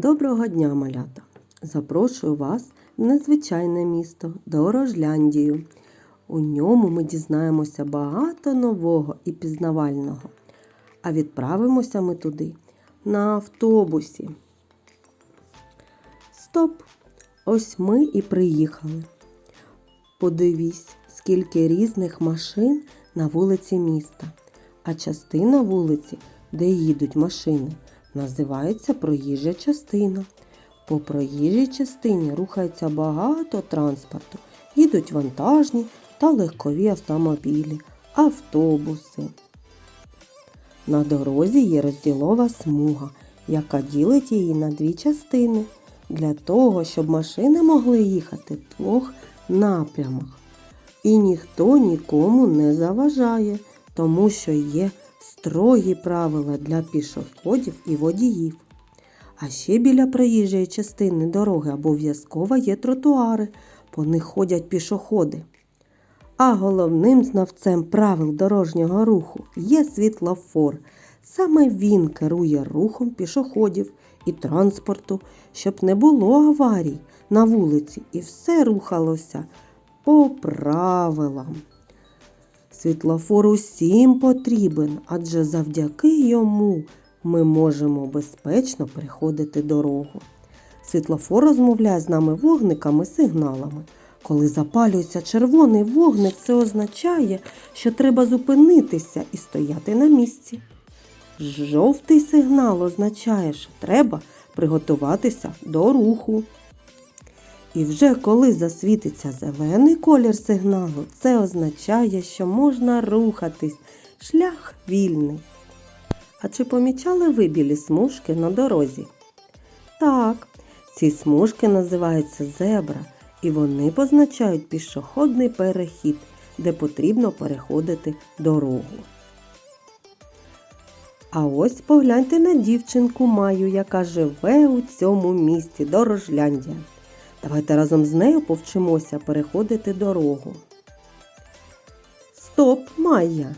Доброго дня, малята! Запрошую вас в незвичайне місто Дорожляндію. У ньому ми дізнаємося багато нового і пізнавального. А відправимося ми туди на автобусі. Стоп! Ось ми і приїхали. Подивись, скільки різних машин на вулиці міста, а частина вулиці, де їдуть машини, називається проїжджа частина. По проїжджій частині рухається багато транспорту. Їдуть вантажні та легкові автомобілі, автобуси. На дорозі є розділова смуга, яка ділить її на дві частини для того, щоб машини могли їхати в двох напрямах. І ніхто нікому не заважає, тому що є строгі правила для пішоходів і водіїв. А ще біля проїжджої частини дороги обов'язково є тротуари, по них ходять пішоходи. А головним знавцем правил дорожнього руху є світлофор. Саме він керує рухом пішоходів і транспорту, щоб не було аварій на вулиці і все рухалося по правилам. Світлофор усім потрібен, адже завдяки йому ми можемо безпечно переходити дорогу. Світлофор розмовляє з нами вогниками сигналами. Коли запалюється червоний вогник, це означає, що треба зупинитися і стояти на місці. Жовтий сигнал означає, що треба приготуватися до руху. І вже коли засвітиться зелений колір сигналу, це означає, що можна рухатись. Шлях вільний. А чи помічали ви білі смужки на дорозі? Так, ці смужки називаються зебра, і вони позначають пішохідний перехід, де потрібно переходити дорогу. А ось погляньте на дівчинку Маю, яка живе у цьому місті Дорожляндія. Давайте разом з нею повчимося переходити дорогу. Стоп, Майя!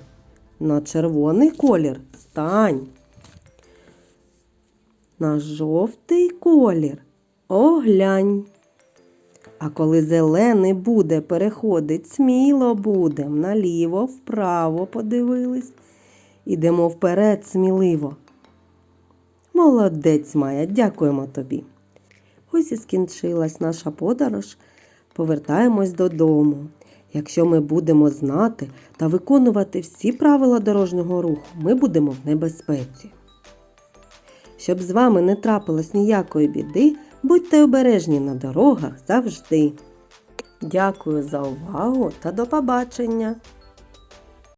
На червоний колір стань. На жовтий колір оглянь. А коли зелений буде переходить, сміло будем наліво, вправо подивились. Ідемо вперед сміливо. Молодець Майя, дякуємо тобі. Ось і скінчилась наша подорож. Повертаємось додому. Якщо ми будемо знати та виконувати всі правила дорожнього руху, ми будемо в небезпеці. Щоб з вами не трапилось ніякої біди, будьте обережні на дорогах завжди. Дякую за увагу та до побачення!